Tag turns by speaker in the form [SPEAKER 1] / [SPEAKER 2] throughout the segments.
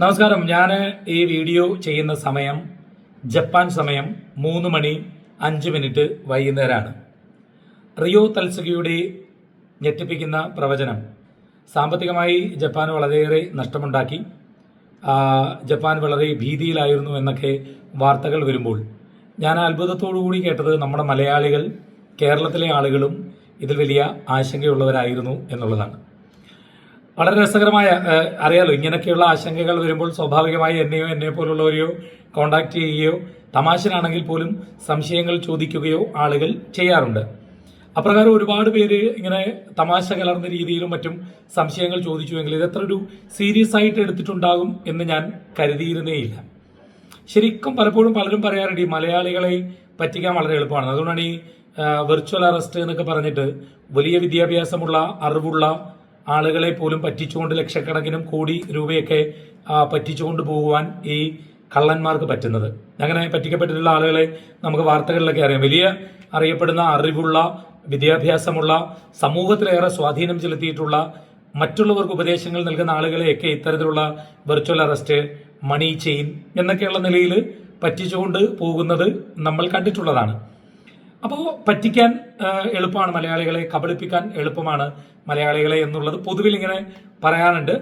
[SPEAKER 1] നമസ്കാരം. ഞാൻ ഈ വീഡിയോ ചെയ്യുന്ന സമയം ജപ്പാൻ സമയം മൂന്ന് മണി അഞ്ച് മിനിറ്റ് വൈകുന്നേരമാണ് റിയോ തൽസുകയുടെ ഞെട്ടിപ്പിക്കുന്ന പ്രവചനം സാമ്പത്തികമായി ജപ്പാൻ വളരെയേറെ നഷ്ടമുണ്ടാക്കി. ജപ്പാൻ വളരെ ഭീതിയിലായിരുന്നു എന്നൊക്കെ വാർത്തകൾ വരുമ്പോൾ ഞാൻ അത്ഭുതത്തോടു കൂടി കേട്ടത് നമ്മുടെ മലയാളികൾ കേരളത്തിലെ ആളുകളും ഇതിൽ വലിയ ആശങ്കയുള്ളവരായിരുന്നു എന്നുള്ളതാണ്. വളരെ രസകരമായ അറിയാലോ ഇങ്ങനെയൊക്കെയുള്ള ആശങ്കകൾ വരുമ്പോൾ സ്വാഭാവികമായി എന്നെയോ എന്നെ പോലുള്ളവരെയോ കോണ്ടാക്ട് ചെയ്യുകയോ തമാശനാണെങ്കിൽ പോലും സംശയങ്ങൾ ചോദിക്കുകയോ ആളുകൾ ചെയ്യാറുണ്ട്. അപ്രകാരം ഒരുപാട് പേര് ഇങ്ങനെ തമാശ കലർന്ന രീതിയിലും മറ്റും സംശയങ്ങൾ ചോദിച്ചുവെങ്കിൽ ഇത് എത്ര ഒരു സീരിയസ് ആയിട്ട് എടുത്തിട്ടുണ്ടാകും എന്ന് ഞാൻ കരുതിയിരുന്നേയില്ല. ശരിക്കും പലപ്പോഴും പലരും പറയാറുണ്ട് ഈ മലയാളികളെ പറ്റിക്കാൻ വളരെ എളുപ്പമാണ്. അതുകൊണ്ടാണ് ഈ വെർച്വൽ അറസ്റ്റ് എന്നൊക്കെ പറഞ്ഞിട്ട് വലിയ വിദ്യാഭ്യാസമുള്ള അറിവുള്ള ആളുകളെ പോലും പറ്റിച്ചുകൊണ്ട് ലക്ഷക്കണക്കിനും കോടി രൂപയൊക്കെ പറ്റിച്ചുകൊണ്ട് പോകുവാൻ ഈ കള്ളന്മാർക്ക് പറ്റുന്നത്. അങ്ങനെ പറ്റിക്കപ്പെട്ടിട്ടുള്ള ആളുകളെ നമുക്ക് വാർത്തകളിലൊക്കെ അറിയാം. വലിയ അറിയപ്പെടുന്ന അറിവുള്ള വിദ്യാഭ്യാസമുള്ള സമൂഹത്തിലേറെ സ്വാധീനം ചെലുത്തിയിട്ടുള്ള മറ്റുള്ളവർക്ക് ഉപദേശങ്ങൾ നൽകുന്ന ആളുകളെയൊക്കെ ഇത്തരത്തിലുള്ള വെർച്വൽ അറസ്റ്റ് മണി ചെയിൻ എന്നൊക്കെയുള്ള നിലയിൽ പറ്റിച്ചുകൊണ്ട് പോകുന്നത് നമ്മൾ കണ്ടിട്ടുള്ളതാണ്. അപ്പോൾ പറ്റിക്കാൻ എളുപ്പമാണ് മലയാളികളെ കബളിപ്പിക്കാൻ എളുപ്പമാണ് മലയാളികളെ എന്നുള്ളത് പൊതുവിൽ ഇങ്ങനെ പറയാറുണ്ട്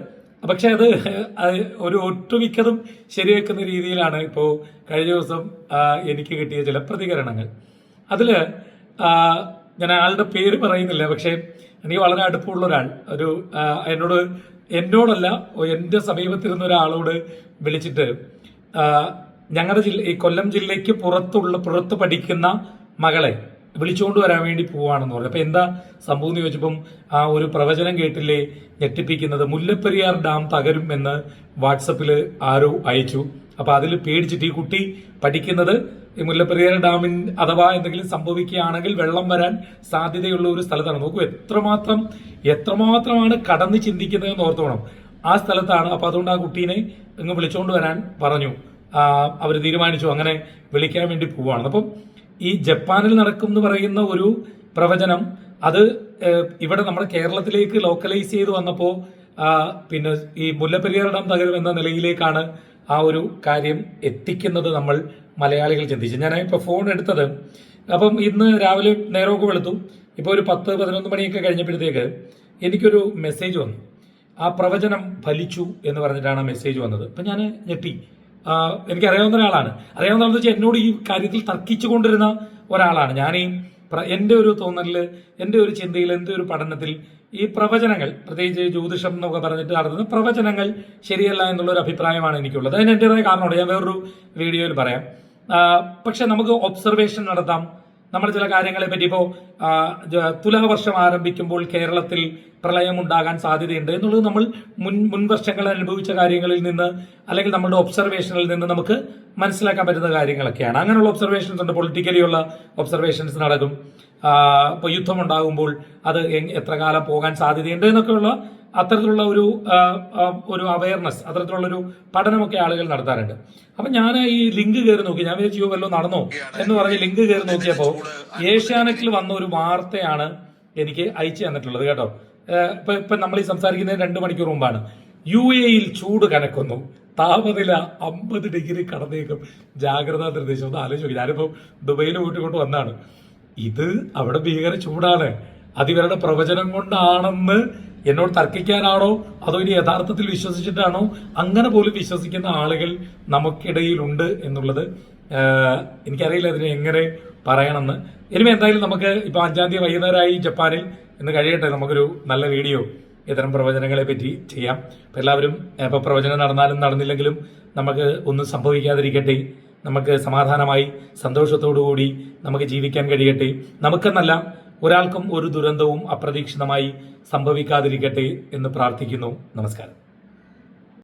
[SPEAKER 1] പക്ഷെ അത് ഒരു ഒട്ടുമിക്കതും ശരിവെക്കുന്ന രീതിയിലാണ് ഇപ്പോൾ കഴിഞ്ഞ ദിവസം എനിക്ക് കിട്ടിയ ചില പ്രതികരണങ്ങൾ. അതിൽ ഞാൻ ആളുടെ പേര് പറയുന്നില്ല പക്ഷെ എനിക്ക് വളരെ അടുപ്പമുള്ള ഒരാൾ ഒരു എന്നോട് എന്നോടല്ല എന്റെ സമീപത്തിരുന്ന ഒരാളോട് വിളിച്ചിട്ട് ഞങ്ങളുടെ ജില്ല ഈ കൊല്ലം ജില്ലയ്ക്ക് പുറത്തുള്ള പുറത്ത് പഠിക്കുന്ന മകളെ വിളിച്ചുകൊണ്ട് വരാൻ വേണ്ടി പോവാണെന്ന് പറഞ്ഞു. അപ്പൊ എന്താ സംഭവം എന്ന് ചോദിച്ചപ്പം ആ ഒരു പ്രവചനം കേട്ടില്ലേ? ഞെട്ടിപ്പിക്കുന്നത് മുല്ലപ്പെരിയാർ ഡാം തകരും എന്ന് വാട്സപ്പിൽ ആരോ അയച്ചു. അപ്പൊ അതിൽ പേടിച്ചിട്ട് ഈ കുട്ടി പഠിക്കുന്നത് ഈ മുല്ലപ്പെരിയാർ ഡാമിൻ അഥവാ എന്തെങ്കിലും സംഭവിക്കുകയാണെങ്കിൽ വെള്ളം വരാൻ സാധ്യതയുള്ള ഒരു സ്ഥലത്താണ്. നോക്കൂ എത്രമാത്രം എത്രമാത്രമാണ് കടന്ന് ചിന്തിക്കുന്നത് എന്ന് ഓർത്തോണം ആ സ്ഥലത്താണ്. അപ്പൊ അതുകൊണ്ട് ആ കുട്ടീനെ ഇങ്ങ് വിളിച്ചുകൊണ്ട് വരാൻ പറഞ്ഞു. അവർ തീരുമാനിച്ചു. അങ്ങനെ വിളിക്കാൻ വേണ്ടി പോവാണ്. അപ്പം ഈ ജപ്പാനിൽ നടക്കും എന്ന് പറയുന്ന ഒരു പ്രവചനം അത് ഇവിടെ നമ്മുടെ കേരളത്തിലേക്ക് ലോക്കലൈസ് ചെയ്ത് വന്നപ്പോൾ പിന്നെ ഈ മുല്ലപ്പെരിയാർ ഡാം എന്ന നിലയിലേക്കാണ് ആ ഒരു കാര്യം എത്തിക്കുന്നത് നമ്മൾ മലയാളികൾ ചിന്തിച്ചു. ഞാൻ ഇപ്പോൾ ഫോൺ എടുത്തത്. അപ്പം ഇന്ന് രാവിലെ നേരമൊക്കെ വെളുത്തു. ഇപ്പോൾ ഒരു പത്ത് പതിനൊന്ന് മണിയൊക്കെ കഴിഞ്ഞപ്പോഴത്തേക്ക് എനിക്കൊരു മെസ്സേജ് വന്നു. ആ പ്രവചനം ഫലിച്ചു എന്ന് പറഞ്ഞിട്ടാണ് മെസ്സേജ് വന്നത്. അപ്പം ഞാൻ ഞെട്ടി. ആ, എനിക്കറിയാവുന്ന ഒരാളാണ്. അറിയാവുന്ന ആളെന്ന് വെച്ചാൽ എന്നോട് ഈ കാര്യത്തിൽ തർക്കിച്ചു കൊണ്ടിരുന്ന ഒരാളാണ്. ഞാൻ ഈ എന്റെ ഒരു തോന്നലിൽ എന്റെ ഒരു ചിന്തയിൽ എന്റെ ഒരു പഠനത്തിൽ ഈ പ്രവചനങ്ങൾ പ്രത്യേകിച്ച് ജ്യോതിഷം എന്നൊക്കെ പറഞ്ഞിട്ട് നടത്തുന്ന പ്രവചനങ്ങൾ ശരിയല്ല എന്നുള്ളൊരു അഭിപ്രായമാണ് എനിക്കുള്ളത്. അതിന് എന്റെതായ കാരണമുണ്ട്. ഞാൻ വേറൊരു വീഡിയോയിൽ പറയാം. പക്ഷെ നമുക്ക് ഒബ്സർവേഷൻ നടത്താം. നമ്മൾ ചില കാര്യങ്ങളെ പറ്റി ഇപ്പോൾ തുലാവർഷം ആരംഭിക്കുമ്പോൾ കേരളത്തിൽ പ്രളയമുണ്ടാകാൻ സാധ്യതയുണ്ട് എന്നുള്ളത് നമ്മൾ മുൻ മുൻ വർഷങ്ങൾ അനുഭവിച്ച കാര്യങ്ങളിൽ നിന്ന് അല്ലെങ്കിൽ നമ്മുടെ ഒബ്സർവേഷനിൽ നിന്ന് നമുക്ക് മനസ്സിലാക്കാൻ പറ്റുന്ന കാര്യങ്ങളൊക്കെയാണ്. അങ്ങനെയുള്ള ഒബ്സർവേഷൻസ് ഉണ്ട്. പൊളിറ്റിക്കലി ഉള്ള ഒബ്സർവേഷൻസ് നടക്കും. ഇപ്പോൾ യുദ്ധം ഉണ്ടാകുമ്പോൾ അത് എത്ര കാലം പോകാൻ സാധ്യതയുണ്ട് എന്നൊക്കെയുള്ള അത്തരത്തിലുള്ള ഒരു ഒരു അവയർനെസ് അത്തരത്തിലുള്ള ഒരു പഠനമൊക്കെ ആളുകൾ നടത്താറുണ്ട്. അപ്പൊ ഞാൻ ഈ ലിങ്ക് കയറി നോക്കി. ഞാൻ വിചാരിച്ചു "അയ്യോ, വല്ലതും നടന്നോ എന്ന് പറഞ്ഞ് ലിങ്ക് കയറി നോക്കിയപ്പോൾ ഏഷ്യാനെറ്റിൽ വന്ന ഒരു വാർത്തയാണ് എനിക്ക് അയച്ചു തന്നിട്ടുള്ളത് കേട്ടോ. ഇപ്പൊ ഇപ്പൊ നമ്മൾ ഈ സംസാരിക്കുന്നത് രണ്ട് മണിക്കൂർ മുമ്പാണ്. യു യിൽ ചൂട് കനക്കുന്നു. താപനില അമ്പത് ഡിഗ്രി കടന്നേക്കും. ജാഗ്രതാ നിർദ്ദേശം. ഒന്ന് ആലോചിച്ചു ഞാനിപ്പോ ദുബൈയിൽ പോയിട്ട് കൊണ്ട് വന്നാണ്. ഇത് അവിടെ ഭീകര ചൂടാണ്. അത് ഇവരുടെ പ്രവചനം കൊണ്ടാണെന്ന് എന്നോട് തർക്കിക്കാനാണോ? അതോ ഇനി യഥാർത്ഥത്തിൽ വിശ്വസിച്ചിട്ടാണോ? അങ്ങനെ പോലും വിശ്വസിക്കുന്ന ആളുകൾ നമുക്കിടയിലുണ്ട് എന്നുള്ളത് എനിക്കറിയില്ല അതിനെ എങ്ങനെ പറയണമെന്ന്. ഇനിമേ എന്തായാലും നമുക്ക് ഇപ്പൊ അഞ്ചാം തീയതി വൈകുന്നേരമായി ജപ്പാനിൽ ഇന്ന് കഴിയട്ടെ നമുക്കൊരു നല്ല വീഡിയോ. ഇത്തരം പ്രവചനങ്ങളെ പറ്റി ചെയ്യാം. അപ്പം എല്ലാവരും ഇപ്പം പ്രവചനം നടന്നാലും നടന്നില്ലെങ്കിലും നമുക്ക് ഒന്നും സംഭവിക്കാതിരിക്കട്ടെ. നമുക്ക് സമാധാനമായി സന്തോഷത്തോടു കൂടി നമുക്ക് ജീവിക്കാൻ കഴിയട്ടെ. നമുക്കെന്നല്ല ഒരാൾക്കും ഒരു ദുരന്തവും അപ്രതീക്ഷിതമായി സംഭവിക്കാതിരിക്കട്ടെ എന്ന് പ്രാർത്ഥിക്കുന്നു. നമസ്കാരം.